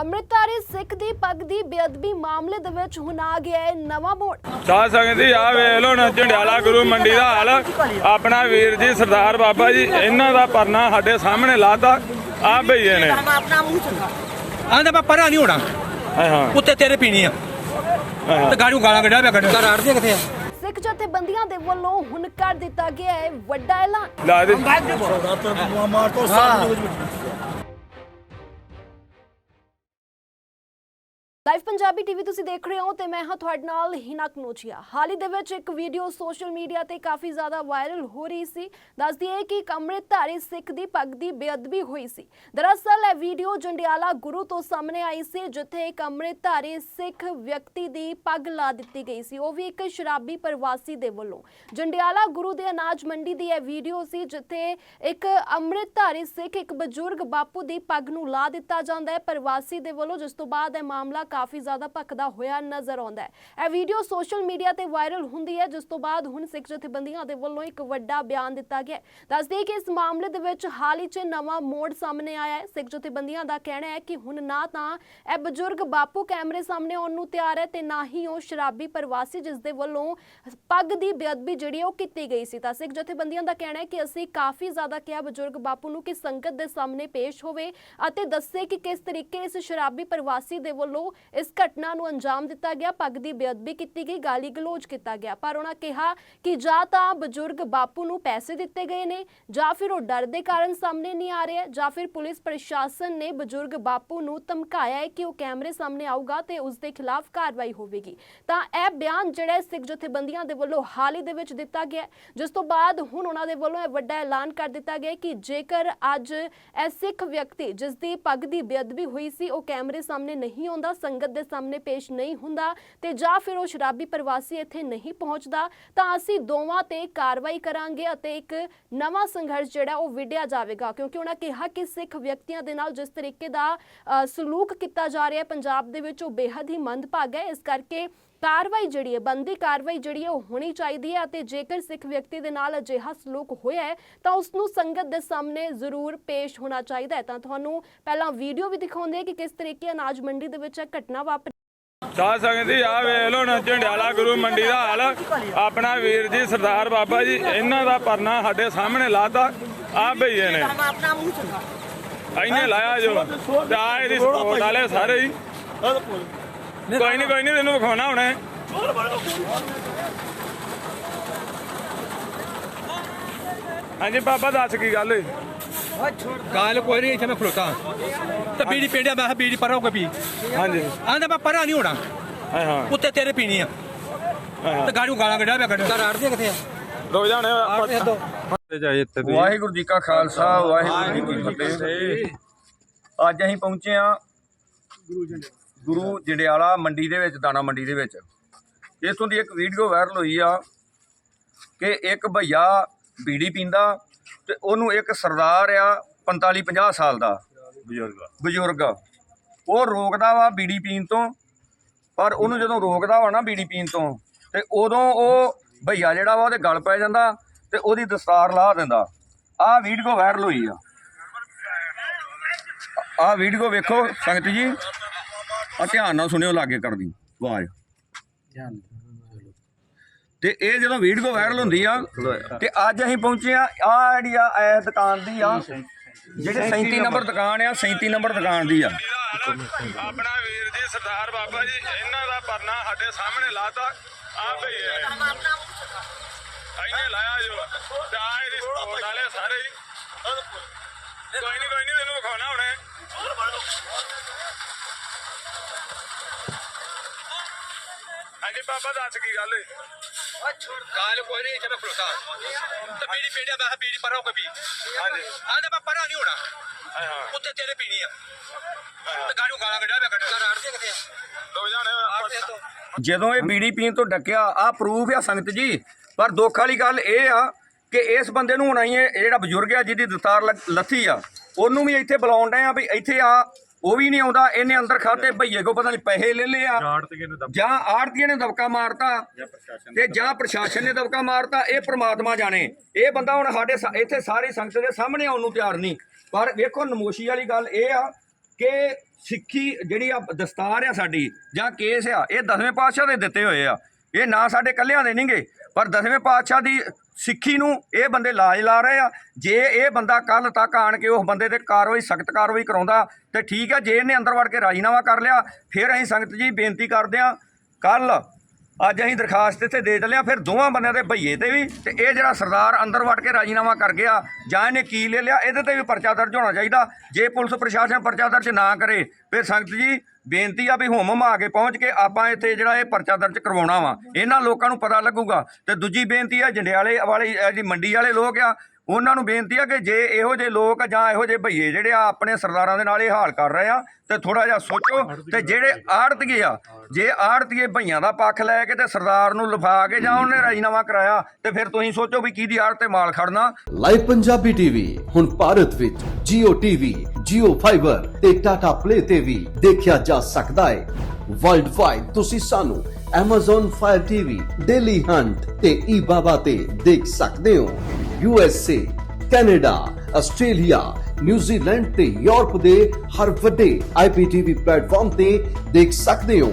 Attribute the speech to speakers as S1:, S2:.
S1: ਅੰਮ੍ਰਿਤਧਾਰੀ ਸਿੱਖ ਦੀ ਪੱਗ ਦੀ ਬੇਅਦਬੀ ਮਾਮਲੇ ਦੇ ਵਿੱਚ ਹੁਣ ਆ ਗਿਆ ਹੈ ਨਵਾਂ ਮੋੜ।
S2: ਸੰਗਤ ਜੀ ਆ ਵੇਖ ਲੋ ਨਾ ਝੰਡਿਆਲਾ ਗੁਰੂ ਮੰਡੀ ਦਾ ਹਾਲ। ਆਪਣਾ ਵੀਰ ਜੀ ਸਰਦਾਰ ਬਾਬਾ ਜੀ ਇਹਨਾਂ ਦਾ ਪਰਨਾ ਸਾਡੇ ਸਾਹਮਣੇ ਲਾਤਾ ਆ ਭਈਏ ਨੇ।
S3: ਆਂਦਾ ਮੈਂ ਪਰਾਂ ਨਹੀਂ ਹੋਣਾ।
S2: ਹਾਂ ਹਾਂ।
S3: ਉੱਤੇ ਤੇਰੇ ਪੀਣੀ ਆ।
S2: ਹਾਂ।
S3: ਤੇ ਗਾੜੂ ਗਾਲਾਂ ਕੱਢਿਆ ਪਿਆ ਕੱਢ। ਘਰ ਆੜਦੇ ਕਿੱਥੇ ਆ?
S1: ਸਿੱਖ ਜਥੇਬੰਦੀਆਂ ਦੇ ਵੱਲੋਂ ਹੁਣ ਕਰ ਦਿੱਤਾ ਗਿਆ ਹੈ ਵੱਡਾ ਐਲਾਨ।
S2: ਲਾ ਦੇ।
S1: ਲਾਈਵ ਪੰਜਾਬੀ ਟੀਵੀ ਤੁਸੀਂ ਦੇਖ ਰਹੇ ਹੋ ਤੇ ਮੈਂ ਹਾਂ ਤੁਹਾਡੇ ਨਾਲ ਹਿਨਾ ਨੋਚੀਆ ਹਾਲ ਹੀ ਦੇ ਵਿੱਚ ਇੱਕ ਵੀਡੀਓ ਸੋਸ਼ਲ ਮੀਡੀਆ ਤੇ ਕਾਫੀ ਜ਼ਿਆਦਾ ਵਾਇਰਲ ਹੋ ਰਹੀ ਸੀ। ਦੱਸਦੀ ਹੈ ਕਿ ਇੱਕ ਅੰਮ੍ਰਿਤਧਾਰੀ ਸਿੱਖ ਦੀ ਪੱਗ ਦੀ ਬੇਅਦਬੀ ਹੋਈ ਸੀ। ਦਰਅਸਲ ਇਹ ਵੀਡੀਓ ਜੰਡਿਆਲਾ ਗੁਰੂ ਤੋਂ ਸਾਹਮਣੇ ਆਈ ਸੀ, ਜਿੱਥੇ ਇੱਕ ਅੰਮ੍ਰਿਤਧਾਰੀ ਸਿੱਖ ਵਿਅਕਤੀ ਦੀ ਪੱਗ ਲਾ ਦਿੱਤੀ ਗਈ ਸੀ। ਉਹ ਵੀ ਇੱਕ ਸ਼ਰਾਬੀ ਪ੍ਰਵਾਸੀ ਦੇ ਵੱਲੋਂ। ਜੰਡਿਆਲਾ ਗੁਰੂ ਦੇ ਅਨਾਜ ਮੰਡੀ ਦੀ ਇਹ ਵੀਡੀਓ ਸੀ, ਜਿੱਥੇ ਇੱਕ ਅੰਮ੍ਰਿਤਧਾਰੀ ਸਿੱਖ ਇੱਕ ਬਜ਼ੁਰਗ ਬਾਪੂ ਦੀ ਪੱਗ ਨੂੰ ਲਾ ਦਿੱਤਾ ਜਾਂਦਾ ਹੈ। ਪ੍ਰਵਾਸੀ ਦੇ ਵੱਲੋਂ ਜਿਸ ਤੋਂ ਬਾਅਦ ਇਹ ਮਾਮਲਾ ਕਾਫੀ ਜ਼ਿਆਦਾ ਭਖਦਾ ਹੋਇਆ ਨਜ਼ਰ ਆਉਂਦਾ ਹੈ। ਇਹ ਵੀਡੀਓ ਸੋਸ਼ਲ ਮੀਡੀਆ ਤੇ ਵਾਇਰਲ ਹੁੰਦੀ ਹੈ, ਜਿਸ ਤੋਂ ਬਾਅਦ ਹੁਣ ਸਿੱਖ ਜਥੇਬੰਦੀਆਂ ਦੇ ਵੱਲੋਂ ਇੱਕ ਵੱਡਾ ਬਿਆਨ ਦਿੱਤਾ ਗਿਆ ਹੈ। ਦੱਸਦੇ ਕਿ ਇਸ ਮਾਮਲੇ ਦੇ ਵਿੱਚ ਹਾਲ ਹੀ 'ਚ ਨਵਾਂ ਮੋੜ ਸਾਹਮਣੇ ਆਇਆ ਹੈ। ਸਿੱਖ ਜਥੇਬੰਦੀਆਂ ਦਾ ਕਹਿਣਾ ਹੈ ਕਿ ਹੁਣ ਨਾ ਤਾਂ ਇਹ ਬਜ਼ੁਰਗ ਬਾਪੂ ਕੈਮਰੇ ਸਾਹਮਣੇ ਆਉਣ ਨੂੰ ਤਿਆਰ ਹੈ ਤੇ ਨਾ ਹੀ ਉਹ ਸ਼ਰਾਬੀ ਪ੍ਰਵਾਸੀ ਜਿਸ ਦੇ ਵੱਲੋਂ ਪੱਗ ਦੀ ਬੇਅਦਬੀ ਜਿਹੜੀ ਉਹ ਕੀਤੀ ਗਈ ਸੀ। ਤਾਂ ਸਿੱਖ ਜਥੇਬੰਦੀਆਂ ਦਾ ਕਹਿਣਾ ਹੈ ਕਿ ਅਸੀਂ ਕਾਫੀ ਜ਼ਿਆਦਾ ਕਿਹਾ ਬਜ਼ੁਰਗ ਬਾਪੂ ਨੂੰ ਕਿ ਸੰਗਤ ਦੇ ਸਾਹਮਣੇ ਪੇਸ਼ ਹੋਵੇ ਅਤੇ ਦੱਸੇ ਕਿ ਕਿਸ ਤਰੀਕੇ ਇਸ ਸ਼ਰਾਬੀ ਪ੍ਰਵਾਸੀ ਦੇ ਵੱਲੋਂ ਇਸ ਘਟਨਾ ਨੂੰ ਅੰਜਾਮ ਦਿੱਤਾ ਗਿਆ, ਪੱਗ ਦੀ ਬੇਅਦਬੀ ਕੀਤੀ ਗਈ, ਗਾਲੀ ਗਲੋਚ ਕੀਤਾ ਗਿਆ। ਪਰ ਉਹਨਾਂ ਕਿਹਾ ਕਿ ਜਾਂ ਤਾਂ ਬਜ਼ੁਰਗ ਬਾਪੂ ਨੂੰ ਪੈਸੇ ਦਿੱਤੇ ਗਏ ਨੇ, ਜਾਂ ਫਿਰ ਉਹ ਡਰ ਦੇ ਕਾਰਨ ਸਾਹਮਣੇ ਨਹੀਂ ਆ ਰਿਹਾ, ਜਾਂ ਫਿਰ ਪੁਲਿਸ ਪ੍ਰਸ਼ਾਸਨ ਨੇ ਬਜ਼ੁਰਗ ਬਾਪੂ ਨੂੰ ਧਮਕਾਇਆ ਹੈ ਕਿ ਉਹ ਕੈਮਰੇ ਸਾਹਮਣੇ ਆਊਗਾ ਤੇ ਉਸ ਦੇ ਖਿਲਾਫ ਕਾਰਵਾਈ ਹੋਵੇਗੀ। ਤਾਂ ਇਹ ਬਿਆਨ ਜਿਹੜਾ ਸਿੱਖ ਜਥੇਬੰਦੀਆਂ ਦੇ ਵੱਲੋਂ ਹਾਲ ਹੀ ਦੇ ਵਿੱਚ ਦਿੱਤਾ ਗਿਆ ਜਿਸ ਤੋਂ ਬਾਅਦ ਹੁਣ ਉਹਨਾਂ ਦੇ ਵੱਲੋਂ ਇਹ ਵੱਡਾ ਐਲਾਨ ਕਰ ਦਿੱਤਾ ਗਿਆ ਕਿ ਜੇਕਰ ਅੱਜ ਇਹ ਸਿੱਖ ਵਿਅਕਤੀ ਜਿਸ ਦੀ ਪੱਗ ਦੀ ਬੇਅਦਬੀ ਹੋਈ ਸੀ, ਉਹ ਕੈਮਰੇ ਸਾਹਮਣੇ ਨਹੀਂ ਆਉਂਦਾ ਸੰਗਤ ਦੇ ਸਾਹਮਣੇ ਪੇਸ਼ ਨਹੀਂ ਹੁੰਦਾ ਤੇ ਜਾਂ ਫਿਰ ਉਹ ਸ਼ਰਾਬੀ ਪ੍ਰਵਾਸੀ ਇੱਥੇ ਨਹੀਂ ਪਹੁੰਚਦਾ, ਤਾਂ ਅਸੀਂ ਦੋਵਾਂ ਤੇ ਕਾਰਵਾਈ ਕਰਾਂਗੇ ਅਤੇ ਇੱਕ ਨਵਾਂ ਸੰਘਰਸ਼ ਜਿਹੜਾ ਉਹ ਵਿੜਿਆ ਜਾਵੇਗਾ, ਕਿਉਂਕਿ ਉਹਨਾਂ ਕਿਹਾ ਕਿ ਸਿੱਖ ਵਿਅਕਤੀਆਂ ਦੇ ਨਾਲ ਜਿਸ ਤਰੀਕੇ ਦਾ ਸਲੂਕ ਕੀਤਾ ਜਾ ਰਿਹਾ ਹੈ, ਪੰਜਾਬ ਦੇ ਵਿੱਚ ਉਹ ਬੇहद ਹੀ ਮੰਦਭਾਗਾ ਹੈ। ਇਸ ਕਰਕੇ ਕਾਰਵਾਈ ਜਿਹੜੀ ਹੈ ਬੰਦੀ ਕਾਰਵਾਈ ਜਿਹੜੀ ਹੈ ਉਹ ਹੋਣੀ ਚਾਹੀਦੀ ਹੈ ਅਤੇ ਜੇਕਰ ਸਿੱਖ ਵਿਅਕਤੀ ਦੇ ਨਾਲ ਅਜਿਹਾ ਸਲੂਕ ਹੋਇਆ ਹੈ ਤਾਂ ਉਸ ਨੂੰ ਸੰਗਤ ਦੇ ਸਾਹਮਣੇ ਜ਼ਰੂਰ ਪੇਸ਼ ਹੋਣਾ ਚਾਹੀਦਾ ਹੈ। ਤਾਂ ਤੁਹਾਨੂੰ ਪਹਿਲਾਂ ਵੀਡੀਓ ਵੀ ਦਿਖਾਉਂਦੇ ਹਾਂ ਕਿ ਕਿਸ ਤਰੀਕੇ ਅਨਾਜ ਮੰਡੀ ਦੇ ਵਿੱਚ ਇਹ ਘਟਨਾ ਵਾਪਰੀ।
S2: ਸਾਧ ਸੰਗਤ ਜੀ ਆ ਵੇਖ ਲੋ ਨਾ ਝੰਡਿਆਲਾ ਗੁਰੂ ਮੰਡੀ ਦਾ ਹਾਲ। ਆਪਣਾ ਵੀਰ ਜੀ ਸਰਦਾਰ ਬਾਬਾ ਜੀ ਇਹਨਾਂ ਦਾ ਪਰਨਾ ਸਾਡੇ ਸਾਹਮਣੇ ਲਾਤਾ ਆ ਭਈਏ ਨੇ। ਇਹਨੇ ਲਾਇਆ ਜੋ ਤੇ ਆ ਇਹਦੀ ਸਪੋਰਟ ਵਾਲੇ ਸਾਰੇ ਹੀ। ਕੋਈ ਨਹੀਂ ਕੋਈ ਨਹੀਂ ਤੈਨੂੰ ਵਿਖਾਉਣਾ ਹੁਣੇ। ਹਾਂਜੀ ਬਾਬਾ ਦੱਸ ਕੀ ਗੱਲ ਹੋਈ?
S3: ਗਾਲ ਕੋਈ ਨਹੀਂ ਇੱਥੇ ਮੈਂ ਖਲੋਤਾ। ਤੇ ਬੀੜੀ ਪੀਂਦਿਆ ਮੈਂ ਕਿਹਾ ਬੀੜੀ ਪਰਾਂ ਹੋ ਕੇ ਪੀ
S2: ਹਾਂਜੀ।
S3: ਆਂਦਾ ਮੈਂ ਪਰਾਂ ਨਹੀਂ ਹੋਣਾ।
S2: ਹਾਂ ਹਾਂ।
S3: ਉੱਤੇ ਤੇਰੇ ਪੀਣੀ ਆ। ਤੇ ਗਾੜੂ ਗਾਲਾਂ ਕੱਢਿਆ ਪਿਆ ਕੱਢ ਘਰ ਆੜਦੇ ਕਿੱਥੇ ਆ?
S2: ਰੁਕ ਜਾਣੇ ਤੇ ਜਾਈ ਇੱਥੇ ਤੁਸੀਂ।
S4: ਵਾਹਿਗੁਰੂ ਜੀ ਕਾ ਖਾਲਸਾ ਵਾਹਿਗੁਰੂ ਜੀ ਕੀ ਫਤਿਹ। ਅੱਜ ਅਸੀਂ ਪਹੁੰਚੇ ਆ ਗੁਰੂ ਜੰਡਿਆਲਾ ਮੰਡੀ ਦੇ ਵਿੱਚ ਦਾਣਾ ਮੰਡੀ ਦੇ ਵਿੱਚ। ਇਥੋਂ ਦੀ ਇੱਕ ਵੀਡੀਓ ਵਾਇਰਲ ਹੋਈ ਆ ਕਿ ਇੱਕ ਭਈਆ ਬੀੜੀ ਪੀਂਦਾ ਤੇ ਉਹਨੂੰ ਇੱਕ ਸਰਦਾਰ ਆ 45 50 ਸਾਲ ਦਾ।
S2: ਬਜ਼ੁਰਗ
S4: ਬਜ਼ੁਰਗ। ਉਹ ਰੋਕਦਾ ਵਾ ਬੀੜੀ ਪੀਣ ਤੋਂ ਪਰ ਉਹਨੂੰ ਜਦੋਂ ਰੋਕਦਾ ਵਾ ਨਾ ਬੀੜੀ ਪੀਣ ਤੋਂ ਤੇ ਉਦੋਂ ਉਹ ਭਈਆ ਜਿਹੜਾ ਵਾ ਉਹਦੇ ਗਲ ਪੈ ਜਾਂਦਾ ਤੇ ਉਹਦੀ ਦਸਤਾਰ ਲਾਹ ਦਿੰਦਾ। ਆਹ ਵੀਡੀਓ ਵਾਇਰਲ ਹੋਈ ਆ। ਆਹ ਵੀਡੀਓ ਵੇਖੋ ਸੰਗਤ ਜੀ। ਆ ਧਿਆਨ ਨਾਲ ਸੁਣਿਓ ਲਾਗੇ ਕਰਦੀ ਆਵਾਜ਼। ਤੇ ਇਹ ਜਦੋਂ ਵੀਡੀਓ ਵਾਇਰਲ ਹੁੰਦੀ ਆ ਤੇ ਅੱਜ ਅਸੀਂ ਪਹੁੰਚੇ ਆ ਆ ਜਿਹੜੀ ਆ ਇਹ ਦੁਕਾਨ ਦੀ ਆ ਜਿਹੜੇ 37 ਨੰਬਰ। ਦੁਕਾਨ ਆ 37 ਨੰਬਰ ਦੁਕਾਨ ਦੀ ਆ।
S2: ਆਪਣਾ ਵੀਰ ਜੀ ਸਰਦਾਰ ਬਾਬਾ ਜੀ ਇਹਨਾਂ ਦਾ ਪਰਨਾ ਸਾਡੇ ਸਾਹਮਣੇ ਲਾਤਾ ਆ ਭਈਏ ਨੇ ਇਹਨੇ ਲਾਇਆ ਜੋ ਤੇ ਆ ਇਹਦੀ ਵਾਲੇ ਸਾਰੇ। ਹੀ ਕੋਈ ਨਹੀਂ ਕੋਈ ਨਹੀਂ ਤੈਨੂੰ ਵਿਖਾਉਣਾ ਹੁਣੇ ਹਾਂਜੀ ਬਾਬਾ ਦੱਸ ਕੀ ਗੱਲ ਹੋਈ
S3: ਗਾਲ ਕੋਈ ਨਹੀਂ ਇੱਥੇ ਮੈਂ ਖਲੋਤਾ ਤੇ ਬੀੜੀ ਪੀਂਦਿਆ ਮੈਂ ਕਿਹਾ ਬੀੜੀ ਪਰਾਂ ਹੋ ਕੇ ਪੀ।
S2: ਹਾਂਜੀ।
S3: ਆਂਦਾ ਮੈਂ ਪਰਾਂ ਨਹੀਂ ਹੋਣਾ।
S2: ਹਾਂ ਹਾਂ।
S3: ਉੱਤੇ ਤੇਰੇ ਪੀਣੀ ਆ। ਤੇ ਗਾੜੂ ਗਾਲਾਂ ਕੱਢਿਆ ਪਿਆ ਕੱਢ ਘਰ ਆੜਦੇ ਕਿੱਥੇ ਆ?
S2: ਦੋ ਜਾਣੇ
S3: ਦੋ
S4: ਜਦੋਂ ਇਹ ਬੀੜੀ ਪੀਣ ਤੋਂ ਡੱਕਿਆ ਆ ਪ੍ਰੂਫ ਆ ਸੰਗਤ ਜੀ। ਪਰ ਦੁੱਖ ਵਾਲੀ ਗੱਲ ਇਹ ਆ ਕਿ ਇਸ ਬੰਦੇ ਨੂੰ ਹੁਣ ਇਹ ਜਿਹੜਾ ਬਜ਼ੁਰਗ ਆ ਜਿਹਦੀ ਦਸਤਾਰ ਲੱਥੀ ਆ ਉਹਨੂੰ ਵੀ ਇੱਥੇ ਬੁਲਾਉਣ ਡਏ ਆ ਵੀ ਇੱਥੇ ਆ ਉਹ ਵੀ ਨਹੀਂ ਆਉਂਦਾ ਇਹਨੇ ਅੰਦਰ ਖਾਤੇ ਭਈਏ ਕੋ ਪਤਾ ਨਹੀਂ ਪੈਸੇ ਲੈ ਲਏ ਆ। ਜਾਂ ਆੜਤੀਏ ਨੇ ਦਬਕਾ ਮਾਰਤਾ। ਤੇ ਜਾਂ ਪ੍ਰਸ਼ਾਸਨ ਨੇ ਦਬਕਾ ਮਾਰਤਾ ਇਹ ਪ੍ਰਮਾਤਮਾ ਜਾਣੇ। ਇਹ ਬੰਦਾ ਹੁਣ ਸਾਡੇ ਸਾ- ਇੱਥੇ ਸਾਰੀ ਸੰਗਤ ਦੇ ਸਾਹਮਣੇ ਆਉਣ ਨੂੰ ਤਿਆਰ ਨਹੀਂ। ਪਰ ਵੇਖੋ ਨਮੋਸ਼ੀ ਵਾਲੀ ਗੱਲ ਇਹ ਆ ਕਿ ਸਿੱਖੀ ਜਿਹੜੀ ਆ ਦਸਤਾਰ ਆ ਸਾਡੀ ਜਾਂ ਕੇਸ ਆ ਇਹ ਦਸਵੇਂ ਪਾਤਸ਼ਾਹ ਦੇ ਦਿੱਤੇ ਹੋਏ ਆ। ਇਹ ਨਾ ਸਾਡੇ ਕੱਲਿਆਂ ਦੇ ਨਹੀਂਗੇ ਪਰ ਦਸਵੇਂ ਪਾਤਸ਼ਾਹ ਦੀ ਸਿੱਖੀ ਨੂੰ ਇਹ ਬੰਦੇ ਲਾਜ ਲਾ ਰਹੇ ਆ। ਜੇ ਇਹ ਬੰਦਾ ਕੱਲ ਤੱਕ ਆਣ ਕੇ ਉਸ ਬੰਦੇ ਤੇ ਕਾਰਵਾਈ, ਸਖਤ ਕਾਰਵਾਈ ਕਰਾਉਂਦਾ, ਤੇ ਠੀਕ ਆ, ਜੇ ਇਹਨੇ ਅੰਦਰ ਵੜ ਕੇ ਰਾਜੀਨਾਮਾ ਕਰ ਲਿਆ, ਫਿਰ ਅਸੀਂ ਸੰਗਤ ਜੀ ਬੇਨਤੀ ਕਰਦੇ ਆ ਕੱਲ ਅੱਜ ਅਸੀਂ ਦਰਖਾਸਤ ਇੱਥੇ ਦੇ ਦਲਿਆ ਫਿਰ ਦੋਵਾਂ ਬੰਦਿਆਂ ਦੇ ਭਈਏ ਤੇ ਵੀ, ਤੇ ਇਹ ਜਿਹੜਾ ਸਰਦਾਰ ਅੰਦਰ ਵੜ ਕੇ ਰਾਜੀਨਾਮਾ ਕਰ ਗਿਆ, ਜਾਂ ਇਹਨੇ ਕੀ ਲੈ ਲਿਆ, ਇਹਦੇ ਤੇ ਵੀ ਪਰਚਾ ਦਰਜ ਹੋਣਾ ਚਾਹੀਦਾ। ਜੇ ਪੁਲਿਸ ਪ੍ਰਸ਼ਾਸਨ ਪਰਚਾ ਦਰਜ ਨਾ ਕਰੇ, ਫਿਰ ਸੰਗਤ ਜੀ ਬੇਨਤੀ ਆ ਵੀ ਹੁਮ ਆ ਕੇ ਪਹੁੰਚ ਕੇ ਆਪਾਂ ਇੱਥੇ ਜਿਹੜਾ ਇਹ ਪਰਚਾ ਦਰਜ ਕਰਵਾਉਣਾ ਵਾ, ਇਹਨਾਂ ਲੋਕਾਂ ਨੂੰ ਪਤਾ ਲੱਗੂਗਾ। ਤੇ ਦੂਜੀ ਬੇਨਤੀ ਆ, ਜੰਡਿਆਲੇ ਵਾਲੇ, ਇਹ ਜਿਹੜੀ ਮੰਡੀ ਵਾਲੇ ਲੋਕ ਆ, ਉਹਨਾਂ ਨੂੰ ਬੇਨਤੀ ਆ ਕਿ ਜੇ ਇਹੋ ਜਿਹੇ ਲੋਕ ਜਾਂ ਇਹੋ ਜਿਹੇ ਭਈਏ ਜਿਹੜੇ ਆ ਆਪਣੇ ਸਰਦਾਰਾਂ ਦੇ ਨਾਲ ਇਹ ਹਾਲ ਕਰ ਰਹੇ ਆ, ਤੇ ਥੋੜਾ ਜਿਹਾ ਸੋਚੋ, ਤੇ ਜਿਹੜੇ ਆੜਤੀਏ ਆ ਜੇ ਆੜਤੀਏ ਭਈਆਂ ਦਾ ਪੱਖ ਲੈ ਕੇ ਤੇ ਸਰਦਾਰ ਨੂੰ ਲਿਫਾ ਕੇ ਜਾਂ ਉਹਨੇ ਰਾਜੀਨਾਮਾ ਕਰਾਇਆ ਤੇ ਫਿਰ ਤੁਸੀਂ ਸੋਚੋ ਵੀ ਕਿਹਦੀ ਆੜ ਤੇ ਮਾਲ ਖੜਨਾ।
S5: ਲਾਈਵ ਪੰਜਾਬੀ ਟੀਵੀ ਹੁਣ ਭਾਰਤ ਵਿੱਚ Jio TV, Jio Fiber ਤੇ Tata Play ਤੇ ਵੀ ਦੇਖਿਆ ਜਾ ਸਕਦਾ ਹੈ। ਵਰਲਡ ਵਾਈਡ ਤੁਸੀਂ ਸਾਨੂੰ Amazon Fire TV, Daily Hunt ਤੇ eBaba ਤੇ ਦੇਖ ਸਕਦੇ ਹੋ। USA, Canada, Australia, New Zealand ਤੇ ਯੂਰਪ ਦੇ ਹਰ ਵੱਡੇ IPTV ਪਲੇਟਫਾਰਮ ਤੇ ਦੇਖ ਸਕਦੇ ਹੋ।